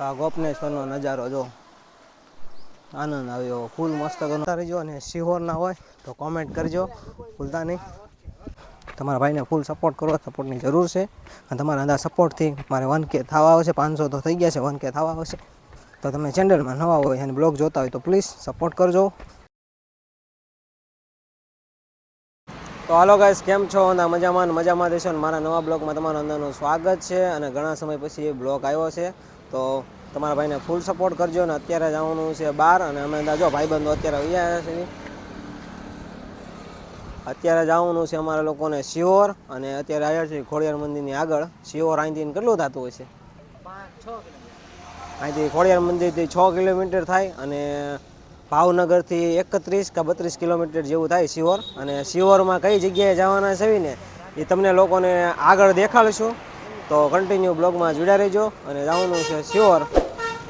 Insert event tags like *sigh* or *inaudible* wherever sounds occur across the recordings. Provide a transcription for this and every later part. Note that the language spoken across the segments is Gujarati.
આ ગોપનેશ્વરનો નજારો જો આનંદ આવ્યો. ફૂલ મસ્ત ગણતા જો અને સિહોરના હોય તો કોમેન્ટ કરજો, ભૂલતા નહીં. તમારા ભાઈને ફૂલ સપોર્ટ કરો સપોર્ટની જરૂર છે. અને તમારા બધા સપોર્ટથી મારે વન કે થવા આવશે, પાંચસો તો થઈ ગયા છે વન કે થવા આવશે. તો તમે ચેનલમાં નવા હોય અને બ્લોગ જોતા હોય તો પ્લીઝ સપોર્ટ કરજો. તો હાલો ગાઈસ કેમ છો? અંદા મજામાં મજામાં દેશો મારા નવા બ્લોગમાં તમારું અંદરનું સ્વાગત છે. અને ઘણા સમય પછી એ બ્લોગ આવ્યો છે. તો તમારા ભાઈને ફૂલ સપોર્ટ કરજો ને અત્યારે જવાનું છે બહાર અને અમે જો ભાઈબંધો અત્યારે અહીંયા છે. અત્યારે જવાનું છે અમારા લોકોને શિહોર અને અત્યારે આવ્યા છે ખોડિયાર મંદિરની આગળ. શિહોર અહીંથી કેટલું થતું છે? અહીંથી ખોડિયાર મંદિરથી છ કિલોમીટર થાય અને ભાવનગરથી એકત્રીસ કે બત્રીસ કિલોમીટર જેવું થાય શિહોર. અને શિહોરમાં કઈ જગ્યાએ જવાના છે ને એ તમને લોકોને આગળ દેખાડશું. તો કન્ટિન્યુ બ્લોગમાં જોડ્યા રહેજો અને જવાનું છે શ્યોર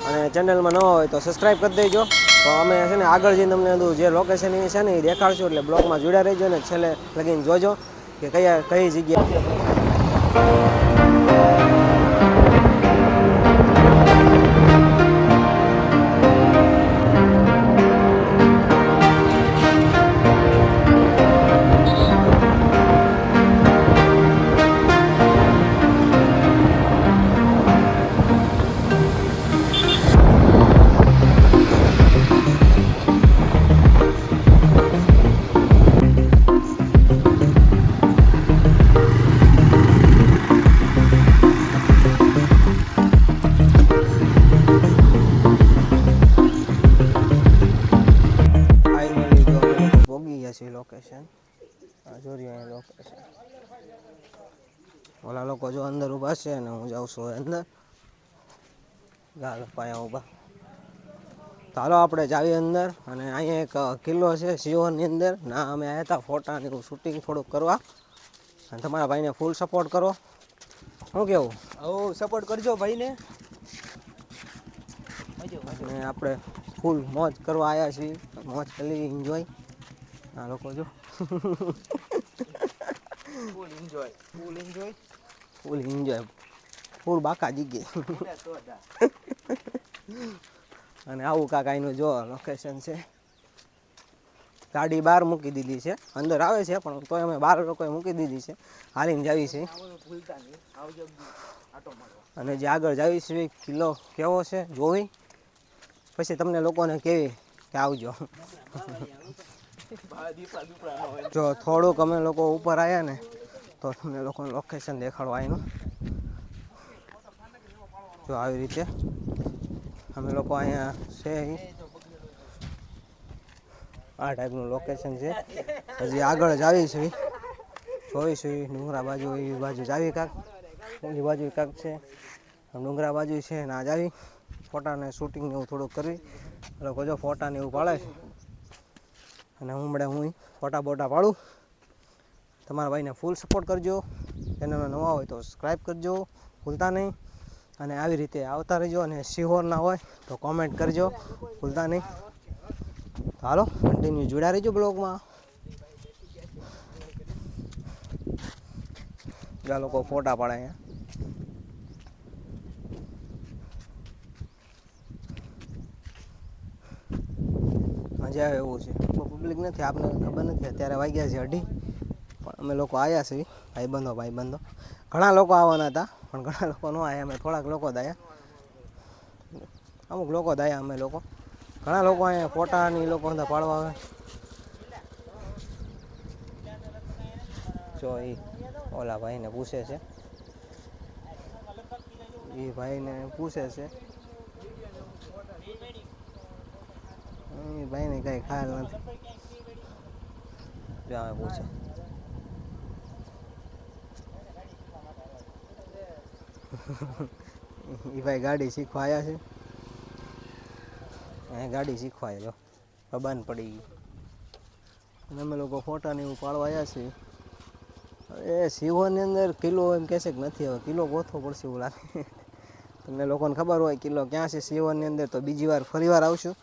અને ચેનલમાં નવા હોય તો સબસ્ક્રાઈબ કરી દેજો. તો અમે છે ને આગળ જઈને તમને જે લોકેશન એ છે ને એ દેખાડશું એટલે બ્લોગમાં જોડ્યા રહેજો ને છેલ્લે લગીને જોજો કે કયા કઈ જગ્યાએ છીએ લોકેશન જો જોરી અહીંયા લોકેશન ઓલા લોકો જો અંદર ઊભા છે અને હું જાઉં છું અંદર. ગાલ પાયા ઊભા. ચાલો આપણે જાવી અંદર અને અહીંયા એક કિલ્લો છે સિયોરની અંદર. ના અમે આવ્યા હતા ફોટાની શૂટિંગ થોડુંક કરવા. અને તમારા ભાઈને ફૂલ સપોર્ટ કરો. શું કેવું? હો સપોર્ટ કરજો ભાઈને. અને આપણે ફૂલ મોજ કરવા આવ્યા છીએ. મોજ કરી એન્જોય આ લોકો જો. Full enjoy full enjoy full enjoy full બાકા જીગે. અને આવું કાંક અહીંનું જો લોકેશન છે. ગાડી બહાર મૂકી દીધી છે. અંદર આવે છે પણ તોય અમે બાર લોકોએ મૂકી દીધી છે. હાલીને જાવી છે. અને જે આગળ જાવી છે એ કિલ્લો કેવો છે જોવી પછી તમને લોકોને કેવી કે આવજો. જો થોડુંક અમે લોકો ઉપર આવ્યા ને, તો તમને લોકોનું લોકેશન દેખાડવા એનું જો આવી રીતે અમે લોકો અહીંયા છે આ ટાઈપનું લોકેશન છે. હજી આગળ જ આવી છે જોઈશું. ડુંગરા બાજુ એ બાજુ જ આવી કાંક. ઓલી બાજુ કાંક છે. ડુંગરા બાજુ છે ને આ આવી. ફોટાને શૂટિંગ એવું થોડુંક કરવી. લોકો જો ફોટાને એવું પાડે. છે અને હું હમણાં હું ફોટા બોટા પાડું. તમારા ભાઈને ફૂલ સપોર્ટ કરજો. ચેનલમાં નવા હોય તો સબસ્ક્રાઈબ કરજો. ભૂલતા નહીં. અને આવી રીતે આવતા રહેજો અને સિહોરના હોય તો કોમેન્ટ કરજો. ભૂલતા નહીં. હાલો કન્ટિન્યુ જોડા રહેજો બ્લોગમાં. આ લોકો ફોટા પાડે અહીંયા. મજા આવે એવું છે. પબ્લિક નથી આપણને ખબર નથી, અત્યારે વાગ્યા છે અઢી. પણ અમે લોકો આવ્યા છીએ, ભાઈબંધો ભાઈબંધો. ઘણા લોકો આવવાના હતા, પણ ઘણા લોકો ન આવ્યા અમે થોડાક લોકો દાયા અમુક લોકો દાયા અમે લોકો. ઘણા લોકો અહીંયા ફોટાની લોકો બધા પાડવા આવે. જો એ ઓલા ભાઈને પૂછે છે. એ ભાઈને પૂછે છે. એ ભાઈને કઈ ખ્યાલ નથી. પૂછે. એ ભાઈ ગાડી શીખવા આવ્યા છે. અહીંયા ગાડી શીખવા આવ્યો જો. પડી ગઈ. અમે લોકો ફોટા ને એવું પાડવા આવ્યા છીએ. એ સિંહોની અંદર કિલો એમ કહેશે કે નથી હવે કિલો ગોથવો પડશે એવું લાગે. *laughs* તમને લોકોને ખબર હોય કિલો ક્યાં છે સિંહોની અંદર તો બીજી વાર ફરી વાર આવશું.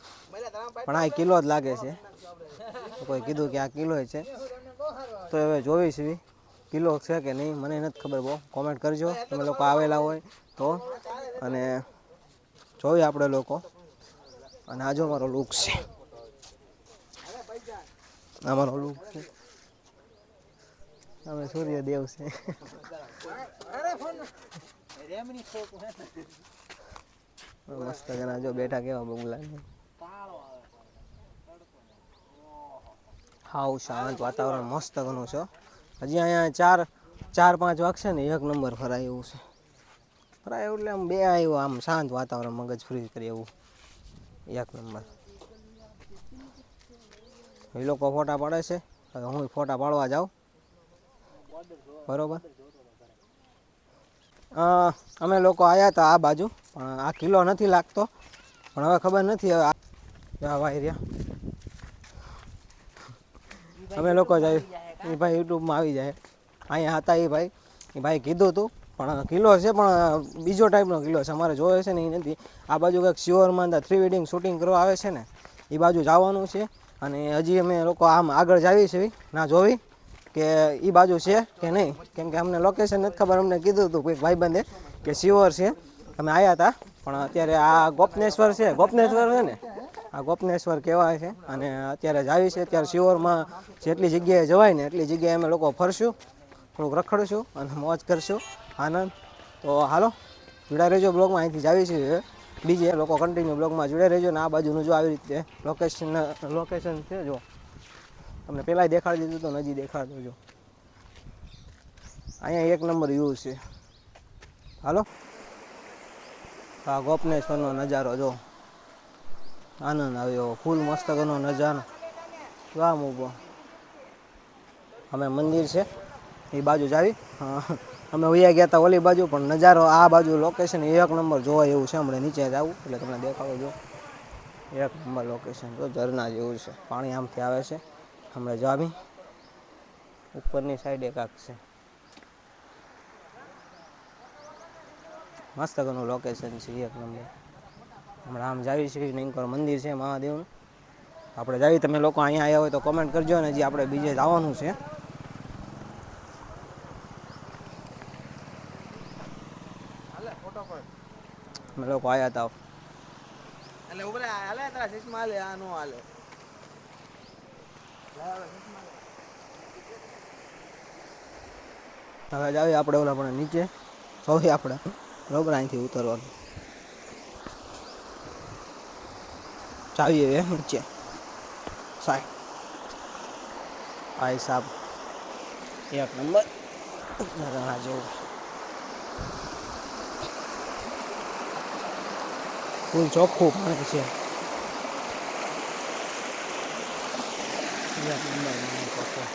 પણ આ કિલો જ લાગે છે. કોઈ કીધું કે આ કિલો છે. તો હવે જોઈશ બી કિલો છે કે નહીં, મને નથી ખબર બહુ. કોમેન્ટ કરજો. તમે લોકો આવેલા હોય તો. અને જોઈએ આપણે લોકો. અને આ જો મારો લુક છે. આ મારો લુક છે. અમે સૂર્યદેવ છે. *laughs* મસ્ત જો બેઠા કેવા બગુલા છે કાળો આવે હાવ શાંત વાતાવરણ મસ્ત ઘણું છે. હજી અહીંયા ચાર ચાર, પાંચ વાગશે ને, એક નંબર ફરાય એવું છે. ફરાય એટલે આમ બે આવ્યું, આમ શાંત વાતાવરણ, મગજ ફ્રી કરી એવું. એક નંબર. એ લોકો ફોટા પાડે છે. હવે હું ફોટા પાડવા જાઉં. બરોબર? અમે લોકો આવ્યા હતા આ બાજુ. પણ આ કિલ્લો નથી લાગતો. પણ હવે ખબર નથી હવે આ રહ્યા અમે લોકો જાય એ ભાઈ યુટ્યુબમાં આવી જાય. અહીંયા હતા એ ભાઈ. એ ભાઈ કીધું હતું પણ કિલ્લો છે, પણ બીજો ટાઈપનો કિલ્લો છે. અમારે જોયો છે ને એ નથી. આ બાજુ કંઈક શિવરમાં અંદર થ્રી વેડિંગ શૂટિંગ કરવા આવે છે ને એ બાજુ જવાનું છે. અને હજી અમે લોકો આમ આગળ જાવી છે ના જોવી કે એ બાજુ છે કે નહીં. કેમ કે અમને લોકેશન નથી ખબર. અમને કીધું હતું કોઈક ભાઈબંધે કે શિવર છે. અમે આવ્યા હતા, પણ અત્યારે આ ગોપનેશ્વર છે. ગોપનેશ્વર છે ને? આ ગોપનેશ્વર કહેવાય છે. અને અત્યારે જ આવી છે. અત્યારે શિવરમાં જેટલી જગ્યાએ જવાય ને એટલી જગ્યાએ અમે લોકો ફરશું, થોડુંક રખડશું અને મોજ કરશું. આનંદ. તો હાલો જોડા રહેજો બ્લોગમાં. અહીંથી જાવી છે. બીજે લોકો કન્ટિન્યુ બ્લોગમાં જોડે રહેજો ને આ બાજુનું જો આવી રીતે લોકેશન લોકેશન છે, જો. તમને પહેલાંય દેખાડી દીધું તો નજીક દેખાડતો જો. અહીંયા એક નંબર વ્યૂ છે. હાલો. આ ગોપનેશ્વરનો નજારો, જો. આનંદ આવ્યો. ફૂલ મસ્ત ઘરનો નજારો. જો આમ ઊભો અમે મંદિર છે. એ બાજુ જાવી હા, અમે વયા ગયા હતા ઓલી બાજુ પણ નજારો આ બાજુ લોકેશન એક નંબર જોવાય એવું છે. હમણાં નીચે જ આવું. એટલે તમને દેખાડો જો. એક નંબર લોકેશન જો ઝરના જેવું છે. પાણી આમથી આવે છે. હમણાં જાવી ઉપરની સાઈડે કાંક છે. મસ્ત ઘરનું લોકેશન છે. એક નંબર. હમણાં આમ જાવી છે નિંકર મંદિર છે મહાદેવનું. આપણે જાવી તમે લોકો અહીંયા આવ્યા હોય તો કોમેન્ટ કરજો ને હજી આપણે બીજે જવાનું છે. અમે લોકો આવ્યા હતા એટલે ઉભરે હાલે તારા ચશ્મા હાલે આ નો હાલે. હવે જાવી આપણે ઓલા પણ નીચે. સૌથી આપણે બરોબર અહીંથી ઉતરવાનું. ચાવીએ હવે નીચે. સાહેબ. ભાઈ સાહેબ. એક નંબર. ઝરણા જેવું ફૂલ ચોખ્ખું પાણી છે. એક નંબર ચોખ્ખું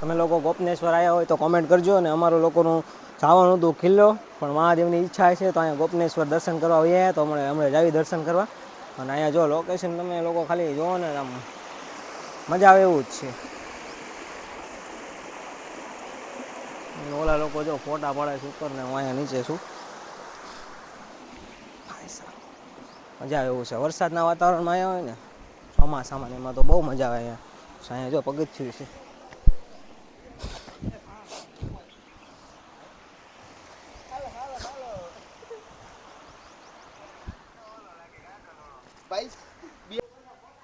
તમે લોકો ગોપનેશ્વર આવ્યા હોય તો કોમેન્ટ કરજો અને અમારું લોકોનું જવાનું હતું ખિલ્લો પણ મહાદેવની ઈચ્છા છે તો અહીંયા ગોપનેશ્વર દર્શન કરવા આવીએ. તો હમણાં હમણાં જાવી દર્શન કરવા. અને અહીંયા જો લોકેશન તમે લોકો ખાલી જુઓ ને, આમ મજા આવે એવું જ છે. ઓલા લોકો જો ફોટા પાડે છે ઉપર ને, હું અહીંયા નીચે છું. મજા આવે એવું છે. વરસાદના વાતાવરણમાં આવ્યા હોય ને, ચોમાસામાં એમાં તો બહુ મજા આવે અહીંયા. અહીંયા જો પગથિયું છે.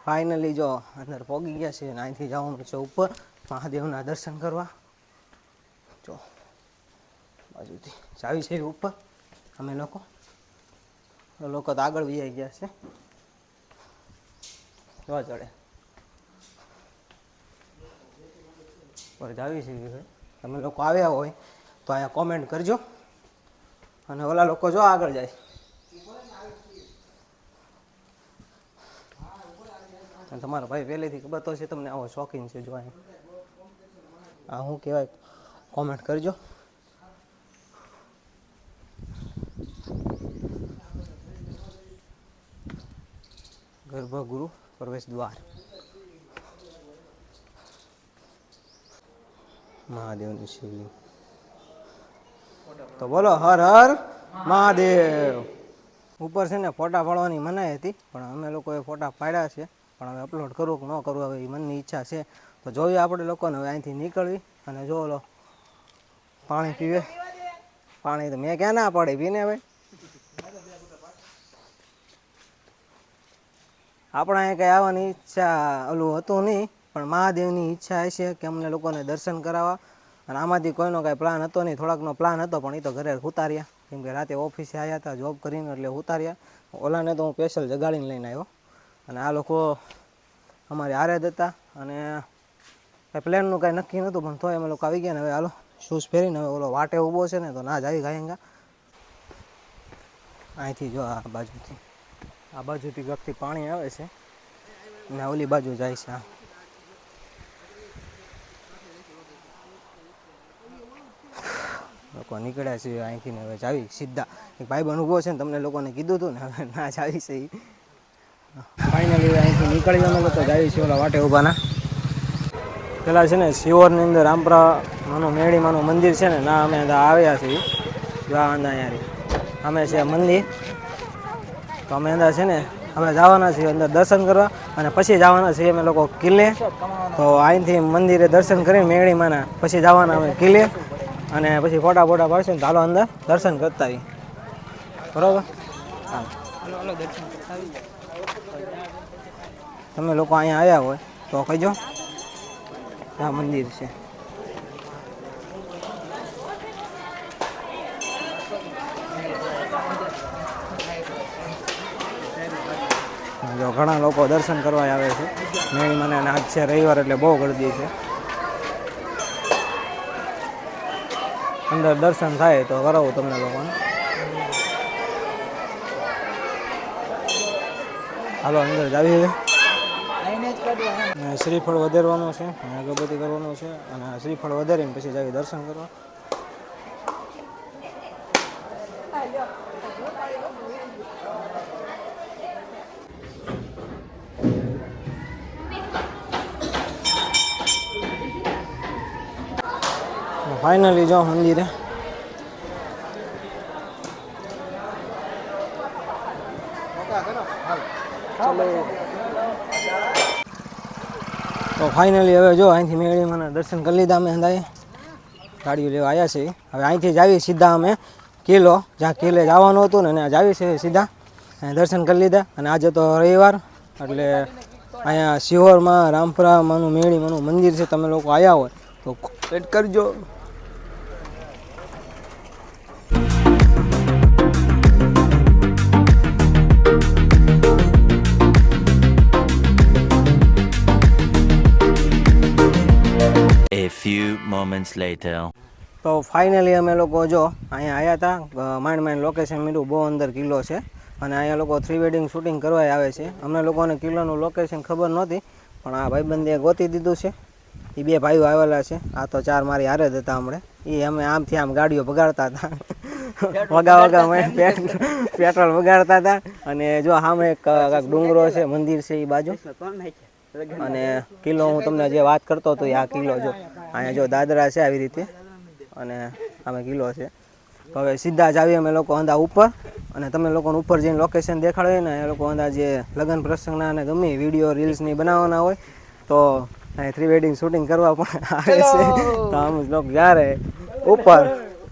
ફાઇનલી જો અંદર પહોંચી ગયા છે અને અહીંથી જવાનું છે ઉપર. મહાદેવના દર્શન કરવા. જો, બાજુથી ચાવી છે ઉપર. અમે લોકો લોકો તો આગળ વહી ગયા છે. જોવા ચડે. પર જાવી છે. તમે લોકો આવ્યા હોય તો અહીંયા કોમેન્ટ કરજો. અને ઓલા લોકો જો આગળ જાય. અને તમારો ભાઈ પહેલેથી ખબર તો છે તમને આવો શોખીન છે જો આ શું કહેવાય? કોમેન્ટ કરજો. ગર્ભગુરુ પ્રવેશ દ્વાર. મહાદેવનું શિવલિંગ. તો બોલો, હર હર મહાદેવ. ઉપર છે ને ફોટા પાડવાની મનાઈ હતી, પણ અમે લોકોએ ફોટા પાડ્યા છે. પણ હવે અપલોડ કરવું કે ન કરવું હવે એ મનની ઈચ્છા છે. તો જોઈએ આપણે લોકોને હવે અહીંથી નીકળવી અને જો ઓલો પાણી પીવે. પાણી તો મેં ક્યાં ના પડે, પીને હવે. આપણે અહીંયા કંઈ આવવાની ઈચ્છા ઓલું હતું નહીં, પણ મહાદેવની ઈચ્છા હશે કે અમને લોકોને દર્શન કરાવવા. અને આમાંથી કોઈનો કાંઈ પ્લાન હતો નહીં, થોડાકનો પ્લાન હતો, પણ એ તો ઘરે ઉતાર્યા. કેમ કે રાતે ઓફિસે આવ્યા હતા જોબ કરીને એટલે ઉતાર્યા. ઓલાને તો હું સ્પેશિયલ જગાડીને લઈને આવ્યો. અને આ લોકો અમારી હારે હતા. અને કાંઈ પ્લેનનું કાંઈ નક્કી નહોતું, પણ તોય અમે લોકો આવી ગયા ને હવે હાલો શૂઝ પહેરીને હવે ઓલો વાટે ઊભો છે ને, તો ના જ આવી ગયા અહીંથી જો આ બાજુથી આ બાજુથી ગગથી પાણી આવે છે. ને ઓલી બાજુ જાય છે આ લોકો નીકળ્યા છે અહીંથી ને હવે જાવી સીધા. એક ભાઈ બન ઊભો છે ને, તમને લોકોને કીધું હતું ને, હવે ના જાવી છે ઈ. ફાઇનલી અહીંથી નીકળી અમે લોકો જાય છે ઓલા વાટે ઊભાના પેલા છે ને, શિવરની અંદર રામપરા માનું મેળી માનું મંદિર છે ને, ના, અમે આવ્યા છીએ. જવા અંદા અહીંયા અમે છે મંદિર. તો અમે અંદર છે ને, અમે જવાના છીએ અંદર દર્શન કરવા, અને પછી જવાના છીએ અમે લોકો કિલ્લે. તો અહીંથી મંદિરે દર્શન કરીને મેળીમાંના, પછી જવાના અમે કિલ્લે, અને પછી ફોટા ફોટા પાડશે ને ચાલો અંદર દર્શન કરતા બરોબર? હા. તમે લોકો અહીંયા આવ્યા હોય તો કહીજો. આ મંદિર છે. જો ઘણા લોકો દર્શન કરવા આવે છે. નહીં મને આજ છે રવિવાર એટલે બહુ ગરદી છે. અંદર દર્શન થાય તો કરાવું તમને લોકોને. હાલો, અંદર જ આવી હવે શ્રીફળ વધારવાનું છે, અને અગરબત્તી કરવાનું છે, અને શ્રીફળ વધારીને પછી જાવી દર્શન કરવા. ફાઇનલી જો મંદિરે તો ફાઇનલી હવે જો અહીંથી મેળીમાં દર્શન કરી લીધા અમે અંદાજે ગાડીઓ લેવા આવ્યા છે હવે અહીંથી જ આવીએ સીધા અમે કિલ્લો જ્યાં કિલ્લે જવાનું હતું ને ત્યાં જ આવી છે સીધા. દર્શન કરી લીધા. અને આજે તો રવિવાર, એટલે અહીંયા શિહોરમાં રામપુરા માનું મેળી, માનું મંદિર છે. તમે લોકો આવ્યા હોય તો વેટ કરજો. A few moments later. તો ફાઇનલી અમે લોકો જો અહીંયા આવ્યા હતા માંડ માંડ લોકેશન મીરું બહુ અંદર કિલ્લો છે. અને અહીંયા લોકો થ્રી વેડિંગ શૂટિંગ કરવા આવે છે. અમને લોકોને કિલ્લોનું લોકેશન ખબર નહોતી પણ આ ભાઈબંધે ગોતી દીધું છે. એ બે ભાઈઓ આવેલા છે. આ તો ચાર મારી હારે જ હતા હમણાં. એ અમે આમથી આમ ગાડીઓ બગાડતા હતા. વગા વગા અમે પેટ્રોલ બગાડતા હતા. અને જો સામે એક ડુંગરો છે મંદિર છે એ બાજુ. અને કિલ્લો હું તમને જે વાત કરતો હતો એ આ કિલ્લો જો. અહીંયા જો દાદરા છે આવી રીતે અને અમે કિલ્લો છે. તો હવે સીધા જ આવીએ અમે લોકો અંદા ઉપર અને તમે લોકોને ઉપર જઈને લોકેશન દેખાડે ને એ લોકો અંદા જે લગ્ન પ્રસંગના અને ગમે વીડિયો રીલ્સની બનાવવાના હોય તો અહીં થ્રી વેડિંગ શૂટિંગ કરવા પણ આવે છે. તો આમ લોકો જ્યારે ઉપર.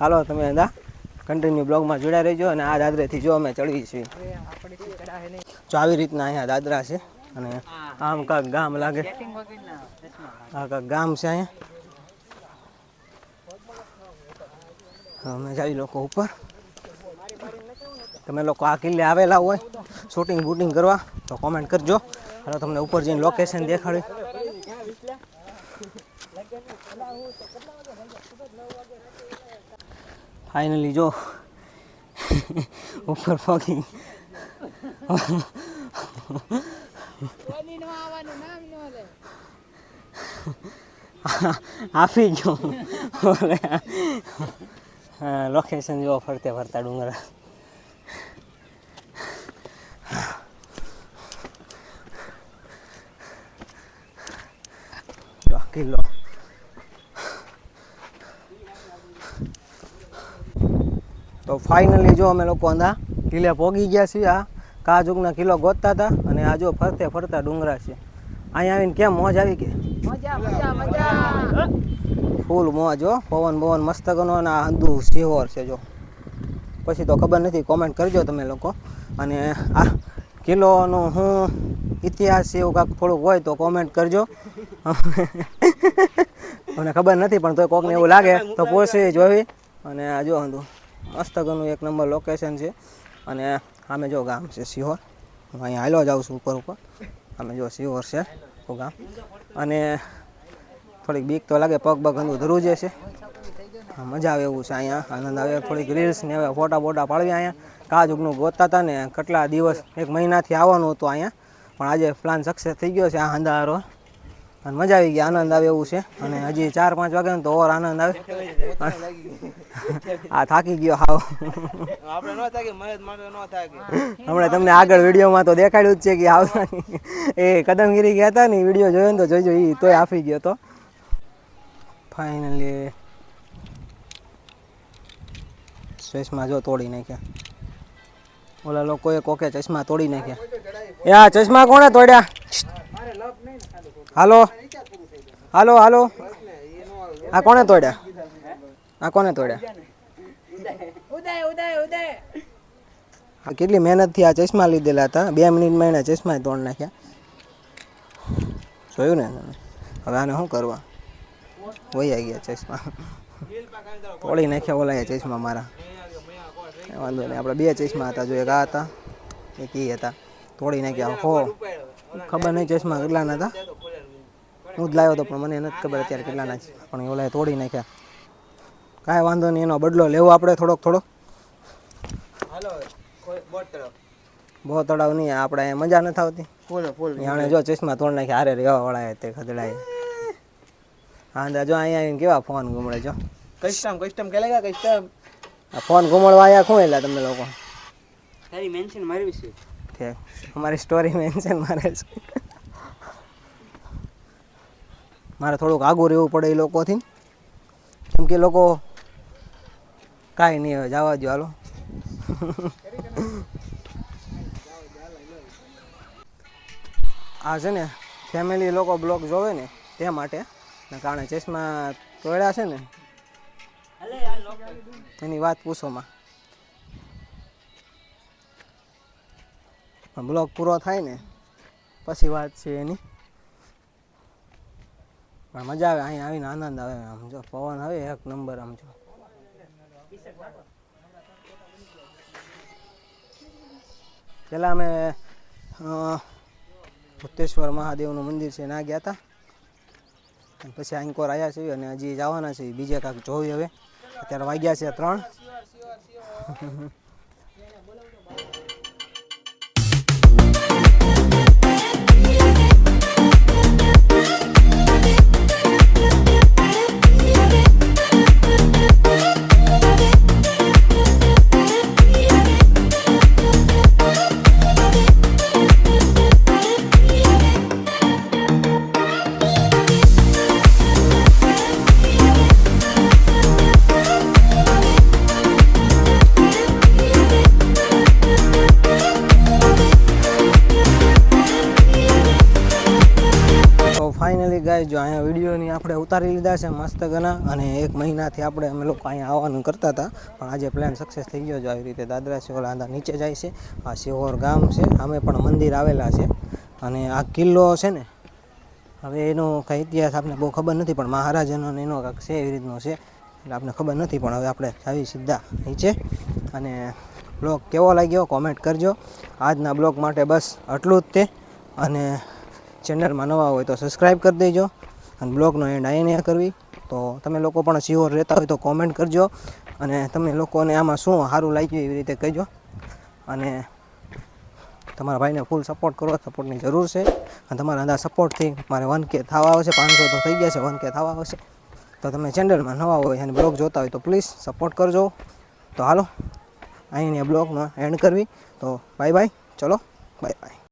હાલો તમે અંદા કન્ટિન્યુ બ્લોગમાં જોડાઈ રહેજો અને આ દાદરેથી જો અમે ચડવી છીએ. જો આવી રીતના અહીંયા દાદરા છે અને આમ કાંક ગામ લાગે. આ કાંક ગામ છે અહીંયા. અમે જાવી લોકો ઉપર. તમે લોકો આ કિલ્લે આવેલા હોય શૂટિંગ બૂટિંગ કરવા, તો કોમેન્ટ કરજો. અને તમને ઉપર જઈને લોકેશન દેખાડ્યું ફાઇનલી જો, ઉપર પહોંચી આપી ગયો. લોકેશન જો ફરતે ફરતા ડુંગર. કિલ્લો. તો ફાઇનલી જો અમે લોકો અંદા કિલ્લે પોગી ગયા છીએ આ કાજુકના કિલ્લો ગોતતા હતા અને આ જો ફરતે ફરતા ડુંગરા છે. અહીંયા આવીને કેમ મોજ આવી કે ફૂલ મોજ જો પવન બવન મસ્ત ગનો અને આ હંધુ સિહોર છે જો. પછી તો ખબર નથી કોમેન્ટ કરજો તમે લોકો. અને આ કિલ્લોનો હું ઇતિહાસ એવું કાંક થોડુંક હોય તો કોમેન્ટ કરજો. *laughs* મને ખબર નથી, પણ તોય કોકને એવું લાગે, તો પોસી જોવી અને આ જો હંધુ મસ્ત ગનું એક નંબર લોકેશન છે. અને આમે જો ગામ છે સિહોર. હું અહીંયા હાલો જાઉં છું ઉપર ઉપર. અમે જો સિહોર છે ગામ. અને થોડીક બીક તો લાગે પગ પગ હંધું ધરું જે છે મજા આવે એવું છે અહીંયા. આનંદ આવે થોડીક રીલ્સ ને હવે ફોટા ફોટા પાડવી અહીંયા. કાજુકનું ગોતતા હતા ને કેટલા દિવસ એક મહિનાથી આવવાનું હતું અહીંયા. પણ આજે પ્લાન સક્સેસ થઈ ગયો છે આ અંધારો અને મજા આવી ગઈ આનંદ આવે એવું છે. અને હજી ચાર પાંચ વાગે તો ઓર આનંદ આવે. આ થાકી ગયો હાવ. હમણાં તમને આગળ વિડીયોમાં તો દેખાડ્યું જ છે કે આવતા એ કદમગીરી ગયા હતા ને વીડિયો જોયો ને તો જોઈજો એ તોય આપી ગયો તો. ફાઇનલી ચશ્મા જો તોડી નાખ્યા. ઓલા લોકોએ કોકે ચશ્મા તોડી નાખ્યા. એ આ ચશ્મા કોણે તોડ્યા? હાલો. હાલો હાલો. આ કોણે તોડ્યા? આ કોને તોડ્યા? કેટલી મહેનતથી આ ચશ્મા લીધેલા હતા. બે મિનિટમાં એના ચશ્મા તોડ નાખ્યા. જોયું ને હવે આને શું કરવા? વહી ગયા ચશ્મા. તોડી નાખ્યા ઓલા ચશ્મા મારા. વાંધો નહીં આપણે બે ચશ્મા હતા જો એક આ હતા એક એ હતા. તોડી નાખ્યા હો. ખબર નહીં ચશ્મા કેટલાના હતા. હું જ લાવ્યો હતો પણ મને નથી ખબર અત્યારે કેટલાના છે. પણ ઓલાએ તોડી નાખ્યા. કાંઈ વાંધો નહીં એનો બદલો લેવો આપણે થોડોક થોડોક. બહુ તળાવ નહીં આપણે મજા નથી આવતી. ફૂલ ફૂલ. જાણે જો ચશ્મા તોડ નાખ્યા હારે રહેવા વાળા તે ખદડાય હા જો અહીંયા આવીને કેવા ફોન ગુમડે જો. કસ્ટમ કસ્ટમ કે લેગા કસ્ટમ આ ફોન ગુમડવા અહીંયા શું એલા તમે લોકો? તારી મેન્શન મારવી છે. ઠીક અમારી સ્ટોરી મેન્શન મારે છે. મારે થોડુંક આગું રહેવું પડે એ લોકોથી. કેમ કે લોકો કાંઈ નહીં હવે જવા દો હાલો. આ છે ને ફેમિલી લોકો બ્લોગ જોવે ને તે માટે ને કારણે ચશ્મા તોડ્યા છે ને, એની વાત પૂછોમાં બ્લોક પૂરો થાય ને, પછી વાત છે એની. પણ મજા આવે અહીંયા આવીને આનંદ આવે આમ જો, પવન આવે એક નંબર આમ જો. પેલા અમે ભૂતેશ્વર મહાદેવનું મંદિર છે ના ગયા હતા પછી આંકોર આવ્યા છીએ અને હજી જવાના છે બીજે કાંક જોઈ હવે. અત્યારે વાગ્યા છે ત્રણ. ગાય જો અહીંયા વિડીયોની આપણે ઉતારી લીધા છે મસ્ત ગના અને એક મહિનાથી આપણે અમે લોકો અહીંયા આવવાનું કરતા હતા. પણ આજે પ્લાન સક્સેસ થઈ ગયો છે આવી રીતે દાદરા સિહોર આંધા નીચે જાય છે. આ સિહોર ગામ છે, અમે પણ મંદિર આવેલા છે. અને આ કિલ્લો છે ને, હવે એનો કંઈ ઇતિહાસ આપણે બહુ ખબર નથી, પણ મહારાજાનો એનો કાંક છે એવી રીતનો છે. એટલે આપણે ખબર નથી, પણ હવે આપણે આવી સીધા નીચે. અને બ્લોગ કેવો લાગ્યો કોમેન્ટ કરજો. આજના બ્લોગ માટે બસ આટલું જ તે. અને ચેનલમાં નવા હોય તો સબસ્ક્રાઈબ કરી દેજો અને બ્લોગનો એન્ડ અહીંયા કરવી. તો તમે લોકો પણ સિયોર રહેતા હોય તો કોમેન્ટ કરજો અને તમે લોકોને આમાં શું સારું લાગ્યું એવી રીતે કહેજો. અને તમારા ભાઈને ફૂલ સપોર્ટ કરો સપોર્ટની જરૂર છે. અને તમારા અંદા સપોર્ટથી મારે વન કે થવા આવશે, પાંચસો તો થઈ ગયા છે વન કે થવા આવશે. તો તમે ચેનલમાં નવા હોય અને બ્લોગ જોતા હોય તો પ્લીઝ સપોર્ટ કરજો. તો હાલો અહીંની બ્લોગમાં એન્ડ કરવી. તો બાય બાય ચલો બાય બાય